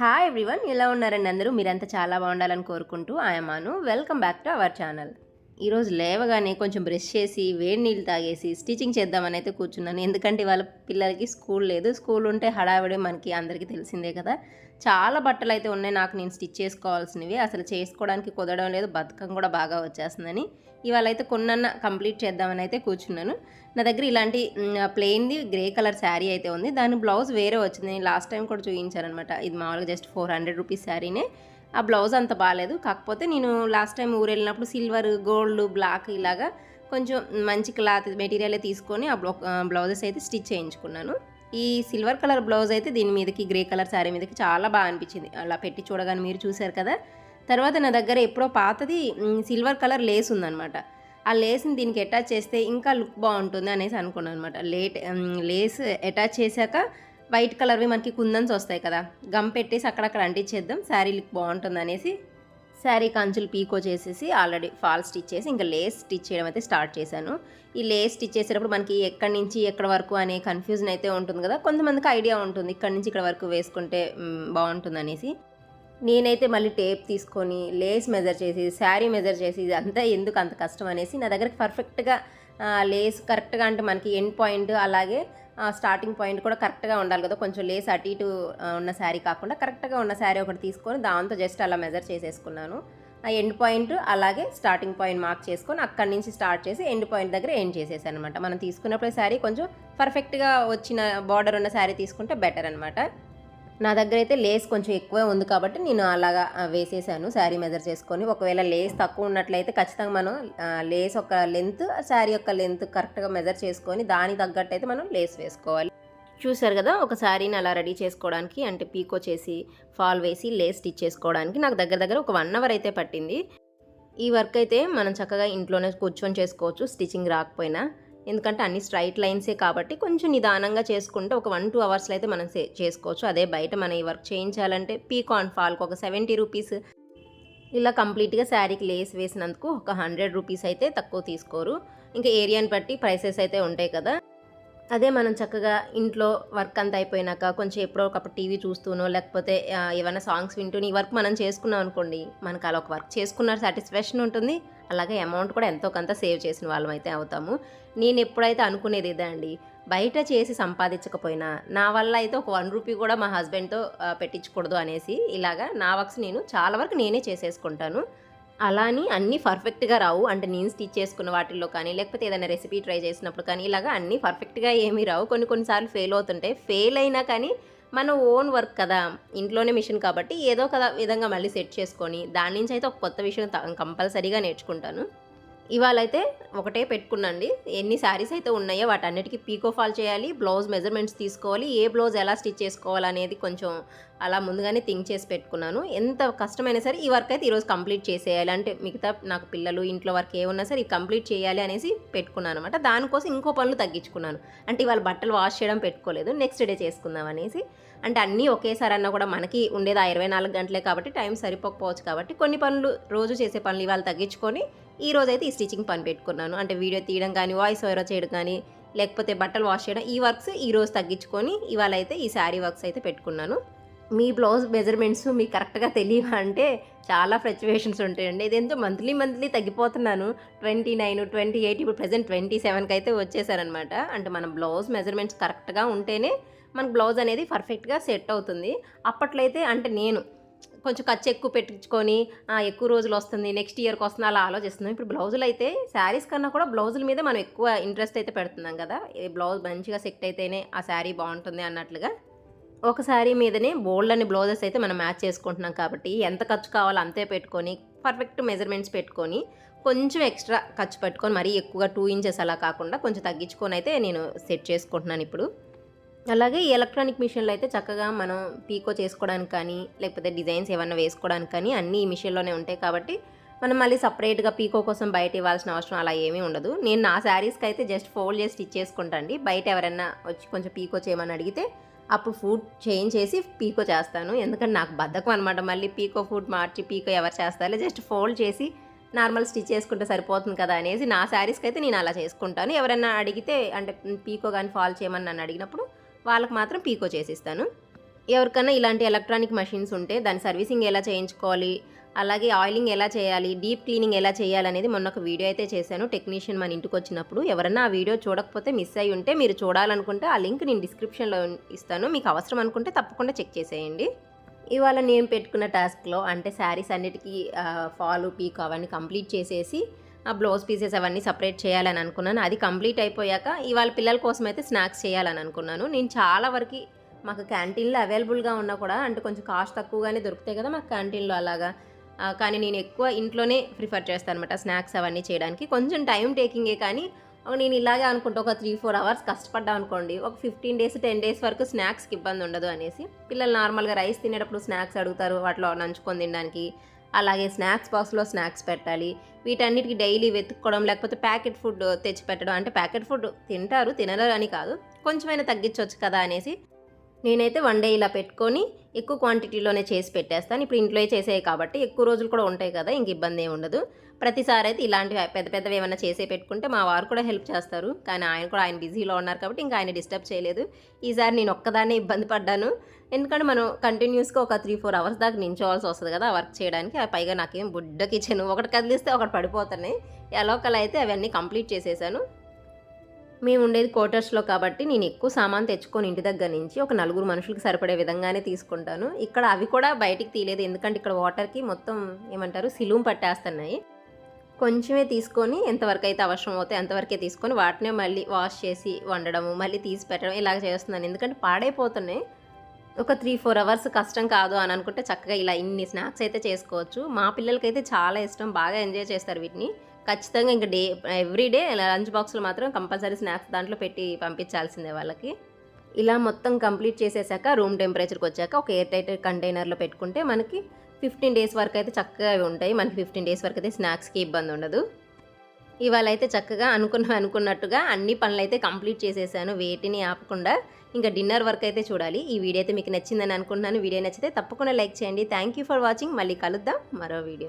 Hi everyone ఎలా ఉన్నారండి అందరూ? మీరంతా చాలా బాగుండాలని కోరుకుంటూ ఆయమాను welcome back to our channel ఈరోజు లేవగానే కొంచెం బ్రష్ చేసి వేడి నీళ్ళు తాగేసి స్టిచ్చింగ్ చేద్దామని అయితే కూర్చున్నాను. ఎందుకంటే వాళ్ళ పిల్లలకి స్కూల్ లేదు. స్కూల్ ఉంటే హడావిడి మనకి అందరికీ తెలిసిందే కదా. చాలా బట్టలు అయితే ఉన్నాయి. నాకు నేను స్టిచ్ చేసుకోవాల్సినవి. అసలు చేసుకోవడానికి కుదరడం లేదు. బతుకం కూడా బాగా వచ్చేస్తుందని ఇవాళ అయితే కొన్నన్న కంప్లీట్ చేద్దామని అయితే కూర్చున్నాను. నా దగ్గర ఇలాంటి ప్లెయిన్ది గ్రే కలర్ శారీ అయితే ఉంది. దాని బ్లౌజ్ వేరే వచ్చింది. నేను లాస్ట్ టైం కూడా చూపించాను అనమాట ఇది మామూలుగా జస్ట్ ఫోర్ హండ్రెడ్ రూపీస్ శారీనే. ఆ బ్లౌజ్ అంత బాగాలేదు కాకపోతే నేను లాస్ట్ టైం ఊరు వెళ్ళినప్పుడు సిల్వర్ గోల్డ్ బ్లాక్ ఇలాగా కొంచెం మంచి క్లాత్ మెటీరియల్ తీసుకొని ఆ బ్లౌజెస్ అయితే స్టిచ్ చేయించుకున్నాను. ఈ సిల్వర్ కలర్ బ్లౌజ్ అయితే దీని మీదకి గ్రే కలర్ శారీ మీదకి చాలా బాగా అనిపించింది. అలా పెట్టి చూడగానే మీరు చూశారు కదా! తర్వాత నా దగ్గర ఎప్పుడో పాతది సిల్వర్ కలర్ లేస్ ఉందన్నమాట. ఆ లేస్ని దీనికి అటాచ్ చేస్తే ఇంకా లుక్ బాగుంటుంది అనేసి అనుకున్నాను అనమాట లేట్ లేస్ అటాచ్ చేశాక వైట్ కలర్వి మనకి కుందన్స్ వస్తాయి కదా. గమ్ పెట్టేసి అక్కడక్కడ అంటించేద్దాం. శారీ లుక్ బాగుంటుంది అనేసి శారీ కంచులు పీకో చేసేసి ఆల్రెడీ ఫాల్ స్టిచ్ చేసి ఇంకా లేస్ స్టిచ్ చేయడం అయితే స్టార్ట్ చేశాను. ఈ లేస్ స్టిచ్ చేసేటప్పుడు మనకి ఎక్కడి నుంచి ఎక్కడ వరకు అనే కన్ఫ్యూజన్ అయితే ఉంటుంది కదా. కొంతమందికి ఐడియా ఉంటుంది ఇక్కడ నుంచి ఇక్కడ వరకు వేసుకుంటే బాగుంటుంది అనేసి నేనైతే మళ్ళీ టేప్ తీసుకొని లేస్ మెజర్ చేసి శారీ మెజర్ చేసి ఇదంతా ఎందుకు అంత కష్టం అనేసి నా దగ్గర పర్ఫెక్ట్గా లేస్ కరెక్ట్గా అంటే మనకి ఎండ్ పాయింట్ అలాగే స్టార్టింగ్ పాయింట్ కూడా కరెక్ట్గా ఉండాలి కదా. కొంచెం లేస్ అటు ఇటు ఉన్న శారీ కాకుండా కరెక్ట్గా ఉన్న శారీ ఒకటి తీసుకొని దాంతో జస్ట్ అలా మెజర్ చేసేసుకున్నాను. ఆ ఎండ్ పాయింట్ అలాగే స్టార్టింగ్ పాయింట్ మార్క్ చేసుకొని అక్కడి నుంచి స్టార్ట్ చేసి ఎండ్ పాయింట్ దగ్గర ఎండ్ చేసేసాను అనమాట మనం తీసుకున్నప్పుడు శారీ కొంచెం పర్ఫెక్ట్గా వచ్చిన బార్డర్ ఉన్న శారీ తీసుకుంటే బెటర్ అనమాట నా దగ్గర అయితే లేస్ కొంచెం ఎక్కువే ఉంది కాబట్టి నేను అలాగా వేసేసాను శారీ మెజర్ చేసుకొని. ఒకవేళ లేస్ తక్కువ ఉన్నట్లయితే ఖచ్చితంగా మనం లేస్ ఒక లెంత్ శారీ యొక్క లెంత్ కరెక్ట్గా మెజర్ చేసుకొని దానికి తగ్గట్టు అయితే మనం లేస్ వేసుకోవాలి. చూసారు కదా ఒక శారీని అలా రెడీ చేసుకోవడానికి అంటే పీకో చేసి ఫాల్ వేసి లేస్ స్టిచ్ చేసుకోవడానికి నాకు దగ్గర దగ్గర ఒక వన్ అవర్ అయితే పట్టింది. ఈ వర్క్ అయితే మనం చక్కగా ఇంట్లోనే కూర్చొని చేసుకోవచ్చు స్టిచ్చింగ్ రాకపోయినా. ఎందుకంటే అన్ని స్ట్రైట్ లైన్సే కాబట్టి కొంచెం నిదానంగా చేసుకుంటే ఒక వన్ టూ అవర్స్లో అయితే మనం చేసుకోవచ్చు. అదే బయట మనం ఈ వర్క్ చేయించాలంటే పీకాన్ అండ్ ఫాల్కి ఒక సెవెంటీ రూపీస్ ఇలా కంప్లీట్గా శారీకి లేస్ వేసినందుకు ఒక హండ్రెడ్ రూపీస్ అయితే తక్కువ తీసుకోరు. ఇంకా ఏరియాని బట్టి ప్రైసెస్ అయితే ఉంటాయి కదా. అదే మనం చక్కగా ఇంట్లో వర్క్ అంతా అయిపోయినాక కొంచెం ఎప్పుడో ఒకప్పుడు టీవీ చూస్తూనో లేకపోతే ఏమైనా సాంగ్స్ వింటూనో ఈ వర్క్ మనం చేసుకున్నాం అనుకోండి మనకు అలా ఒక వర్క్ చేసుకున్న సాటిస్ఫాక్షన్ ఉంటుంది. అలాగే అమౌంట్ కూడా ఎంతో కొంత సేవ్ చేసిన వాళ్ళం అయితే అవుతాము. నేను ఎప్పుడైతే అనుకునేది ఇదే అండి బయట చేసి సంపాదించకపోయినా నా వల్ల అయితే ఒక వన్ రూపీ కూడా మా హస్బెండ్తో పెట్టించకూడదు అనేసి ఇలాగా నా వర్క్స్ నేను చాలా వరకు నేనే చేసేసుకుంటాను. అలా అని అన్నీ పర్ఫెక్ట్గా రావు. అంటే నేను స్టిచ్ చేసుకున్న వాటిల్లో కానీ లేకపోతే ఏదైనా రెసిపీ ట్రై చేసినప్పుడు కానీ ఇలాగా అన్నీ పర్ఫెక్ట్గా ఏమీ రావు. కొన్ని కొన్నిసార్లు ఫెయిల్ అవుతుంటాయి. ఫెయిల్ అయినా కానీ మన ఓన్ వర్క్ కదా ఇంట్లోనే మిషన్ కాబట్టి ఏదో ఒక విధంగా మళ్ళీ సెట్ చేసుకొని దాని నుంచి అయితే ఒక కొత్త విషయం కంపల్సరీగా నేర్చుకుంటాను. ఇవాళ అయితే ఒకటే పెట్టుకున్నాండి ఎన్ని శారీస్ అయితే ఉన్నాయో వాటన్నిటికీ పీకో ఫాల్ చేయాలి బ్లౌజ్ మెజర్మెంట్స్ తీసుకోవాలి ఏ బ్లౌజ్ ఎలా స్టిచ్ చేసుకోవాలనేది కొంచెం అలా ముందుగానే థింక్ చేసి పెట్టుకున్నాను. ఎంత కష్టమైనా సరే ఈ వర్క్ అయితే ఈరోజు కంప్లీట్ చేసేయాలి. అంటే మిగతా నాకు పిల్లలు ఇంట్లో వర్క్ ఏమున్నా సరే ఇది కంప్లీట్ చేయాలి అనేసి పెట్టుకున్నాను అనమాట దానికోసం ఇంకో పనులు తగ్గించుకున్నాను. అంటే ఇవాళ బట్టలు వాష్ చేయడం పెట్టుకోలేదు నెక్స్ట్ డే చేసుకుందాం అనేసి. అంటే అన్నీ ఒకేసారి అన్నా కూడా మనకి ఉండేది ఆ ఇరవై నాలుగు గంటలే కాబట్టి టైం సరిపోకపోవచ్చు కాబట్టి కొన్ని పనులు రోజు చేసే పనులు ఇవాళ తగ్గించుకొని ఈ రోజైతే అయితే ఈ స్టిచ్చింగ్ పని పెట్టుకున్నాను. అంటే వీడియో తీయడం కానీ వాయిస్ ఓవర్ చేయడం కానీ లేకపోతే బట్టలు వాష్ చేయడం ఈ వర్క్స్ ఈ రోజు తగ్గించుకొని ఇవాళ అయితే ఈ శారీ వర్క్స్ అయితే పెట్టుకున్నాను. మీ బ్లౌజ్ మెజర్మెంట్స్ మీకు కరెక్ట్గా తెలియవా అంటే చాలా ఫ్లక్చువేషన్స్ ఉంటాయండి. ఇదేంతో మంత్లీ మంత్లీ తగ్గిపోతున్నాను. ట్వంటీ నైన్ ట్వంటీ ఎయిట్ ఇప్పుడు ప్రజెంట్ ట్వంటీ సెవెన్కి అయితే వచ్చేసారనమాట అంటే మన బ్లౌజ్ మెజర్మెంట్స్ కరెక్ట్గా ఉంటేనే మనకు బ్లౌజ్ అనేది పర్ఫెక్ట్గా సెట్ అవుతుంది. అప్పట్లో అయితే అంటే నేను కొంచెం ఖర్చు ఎక్కువ పెట్టించుకొని ఎక్కువ రోజులు వస్తుంది నెక్స్ట్ ఇయర్కి వస్తుంది అలా ఆలోచిస్తున్నాం. ఇప్పుడు బ్లౌజులు అయితే శారీస్ కన్నా కూడా బ్లౌజుల మీద మనం ఎక్కువ ఇంట్రెస్ట్ అయితే పెడుతున్నాం కదా. ఈ బ్లౌజ్ మంచిగా సెట్ అయితేనే ఆ శారీ బాగుంటుంది అన్నట్లుగా. ఒక శారీ మీదనే బోల్డ్ అని బ్లౌజెస్ అయితే మనం మ్యాచ్ చేసుకుంటున్నాం కాబట్టి ఎంత ఖర్చు కావాలో అంతే పెట్టుకొని పర్ఫెక్ట్ మెజర్మెంట్స్ పెట్టుకొని కొంచెం ఎక్స్ట్రా ఖర్చు పెట్టుకొని మరీ ఎక్కువగా టూ ఇంచెస్ అలా కాకుండా కొంచెం తగ్గించుకొని అయితే నేను సెట్ చేసుకుంటున్నాను ఇప్పుడు. అలాగే ఈ ఎలక్ట్రానిక్ మిషన్లో అయితే చక్కగా మనం పీకో చేసుకోవడానికి కానీ లేకపోతే డిజైన్స్ ఏమన్నా వేసుకోవడానికి కానీ అన్నీ ఈ మిషన్లోనే ఉంటాయి కాబట్టి మనం మళ్ళీ సపరేట్గా పీకో కోసం బయట ఇవ్వాల్సిన అవసరం అలా ఏమీ ఉండదు. నేను నా శారీస్కి అయితే జస్ట్ ఫోల్డ్ చేసి స్టిచ్ చేసుకుంటాండి బయట ఎవరైనా వచ్చి కొంచెం పీకో చేయమని అడిగితే అప్పుడు ఫుడ్ చేంజ్ చేసి పీకో చేస్తాను. ఎందుకంటే నాకు బద్ధకం అనమాట మళ్ళీ పీకో ఫుడ్ మార్చి పీకో ఎవరు చేస్తారో జస్ట్ ఫోల్డ్ చేసి నార్మల్ స్టిచ్ చేసుకుంటే సరిపోతుంది కదా అనేసి నా శారీస్కి అయితే నేను అలా చేసుకుంటాను. ఎవరైనా అడిగితే అంటే పీకో కానీ ఫాల్ చేయమని నన్ను అడిగినప్పుడు వాళ్ళకి మాత్రం పీకో చేసిస్తాను. ఎవరికైనా ఇలాంటి ఎలక్ట్రానిక్ మషిన్స్ ఉంటే దాని సర్వీసింగ్ ఎలా చేయించుకోవాలి అలాగే ఆయిలింగ్ ఎలా చేయాలి డీప్ క్లీనింగ్ ఎలా చేయాలి అనేది మొన్న ఒక వీడియో అయితే చేశాను. టెక్నీషియన్ మన ఇంటికి వచ్చినప్పుడు ఎవరైనా ఆ వీడియో చూడకపోతే మిస్ అయి ఉంటే మీరు చూడాలనుకుంటే ఆ లింక్ నేను డిస్క్రిప్షన్లో ఇస్తాను. మీకు అవసరం అనుకుంటే తప్పకుండా చెక్ చేసేయండి. ఇవాళ నేను పెట్టుకున్న టాస్క్లో అంటే శారీస్ అన్నిటికీ ఫాలు పీక్ అవన్నీ కంప్లీట్ చేసేసి ఆ బ్లౌజ్ పీసెస్ అవన్నీ సపరేట్ చేయాలని అనుకున్నాను. అది కంప్లీట్ అయిపోయాక ఇవాళ పిల్లల కోసం అయితే స్నాక్స్ చేయాలని అనుకున్నాను. నేను చాలా వరకు మాకు క్యాంటీన్లో అవైలబుల్గా ఉన్నా కూడా అంటే కొంచెం కాస్ట్ తక్కువగానే దొరుకుతాయి కదా మాకు క్యాంటీన్లో అలాగా. కానీ నేను ఎక్కువ ఇంట్లోనే ప్రిఫర్ చేస్తాను అనమాట స్నాక్స్ అవన్నీ చేయడానికి. కొంచెం టైం టేకింగే కానీ నేను ఇలాగే అనుకుంటా ఒక త్రీ ఫోర్ అవర్స్ కష్టపడ్డాం అనుకోండి. ఒక ఫిఫ్టీన్ డేస్ టెన్ డేస్ వరకు స్నాక్స్కి ఇబ్బంది ఉండదు అనేసి. పిల్లలు నార్మల్గా రైస్ తినేటప్పుడు స్నాక్స్ అడుగుతారు వాటిలో నంచుకొని తినడానికి. అలాగే స్నాక్స్ బాక్స్లో స్నాక్స్ పెట్టాలి. వీటన్నిటికి డైలీ వెతుక్కోవడం లేకపోతే ప్యాకెట్ ఫుడ్ తెచ్చి పెట్టడం. అంటే ప్యాకెట్ ఫుడ్ తింటారు తినరు అని కాదు. కొంచెమైనా తగ్గించవచ్చు కదా అనేసి నేనైతే వన్ డే ఇలా పెట్టుకొని ఎక్కువ క్వాంటిటీలోనే చేసి పెట్టేస్తాను. ఇప్పుడు ఇంట్లో చేసేవి కాబట్టి ఎక్కువ రోజులు కూడా ఉంటాయి కదా ఇంక ఇబ్బంది ఏమి ఉండదు. ప్రతిసారి అయితే ఇలాంటివి పెద్ద పెద్దవి ఏమైనా చేసే పెట్టుకుంటే మా వారు కూడా హెల్ప్ చేస్తారు. కానీ ఆయన కూడా ఆయన బిజీలో ఉన్నారు కాబట్టి ఇంకా ఆయన డిస్టర్బ్ చేయలేదు. ఈసారి నేను ఒక్కదాన్నే ఇబ్బంది పడ్డాను. ఎందుకంటే మనం కంటిన్యూస్గా ఒక త్రీ ఫోర్ అవర్స్ దాకా నించోవాల్సి వస్తుంది కదా వర్క్ చేయడానికి. పైగా నాకేం బుడ్డ కిచెన్ ఒకటి కదిలిస్తే ఒకటి పడిపోతున్నాయి. ఎలోకల్ అయితే అవన్నీ కంప్లీట్ చేసేసాను. మేము ఉండేది క్వార్టర్స్లో కాబట్టి నేను ఎక్కువ సామాన్ తెచ్చుకొని ఇంటి దగ్గర నుంచి ఒక నలుగురు మనుషులకి సరిపడే విధంగానే తీసుకుంటాను. ఇక్కడ అవి కూడా బయటికి తీయలేదు. ఎందుకంటే ఇక్కడ వాటర్కి మొత్తం ఏమంటారు? సిలుం పట్టేస్తున్నాయి. కొంచెమే తీసుకొని ఎంతవరకు అయితే అవసరం అవుతాయి అంతవరకే తీసుకొని వాటినే మళ్ళీ వాష్ చేసి వండడము మళ్ళీ తీసి పెట్టడం ఇలాగ చేస్తున్నాను. ఎందుకంటే పాడైపోతున్నాయి. ఒక త్రీ ఫోర్ అవర్స్ కష్టం కాదు అని అనుకుంటే చక్కగా ఇలా ఇన్ని స్నాక్స్ అయితే చేసుకోవచ్చు. మా పిల్లలకైతే చాలా ఇష్టం బాగా ఎంజాయ్ చేస్తారు వీటిని. ఖచ్చితంగా ఇంకా డే ఎవ్రీ డే లంచ్ బాక్స్లో మాత్రం కంపల్సరీ స్నాక్స్ దాంట్లో పెట్టి పంపించాల్సిందే వాళ్ళకి. ఇలా మొత్తం కంప్లీట్ చేసేసాక రూమ్ టెంపరేచర్కి వచ్చాక ఒక ఎయిర్ టైట్ కంటైనర్లో పెట్టుకుంటే మనకి ఫిఫ్టీన్ డేస్ వరకు అయితే చక్కగా అవి ఉంటాయి. మనకి ఫిఫ్టీన్ డేస్ వరకు అయితే స్నాక్స్కి ఇబ్బంది ఉండదు. ఇవాళ అయితే చక్కగా అనుకున్న అనుకున్నట్టుగా అన్ని పనులు అయితే కంప్లీట్ చేసేసాను. వేటిని ఆపకుండా ఇంకా డిన్నర్ వర్క్ అయితే చూడాలి. ఈ వీడియో అయితే మీకు నచ్చిందని అనుకుంటున్నాను. వీడియో నచ్చితే తప్పకుండా లైక్ చేయండి. థ్యాంక్ యూ ఫర్ వాచింగ్ మళ్ళీ కలుద్దాం. మరో వీడియో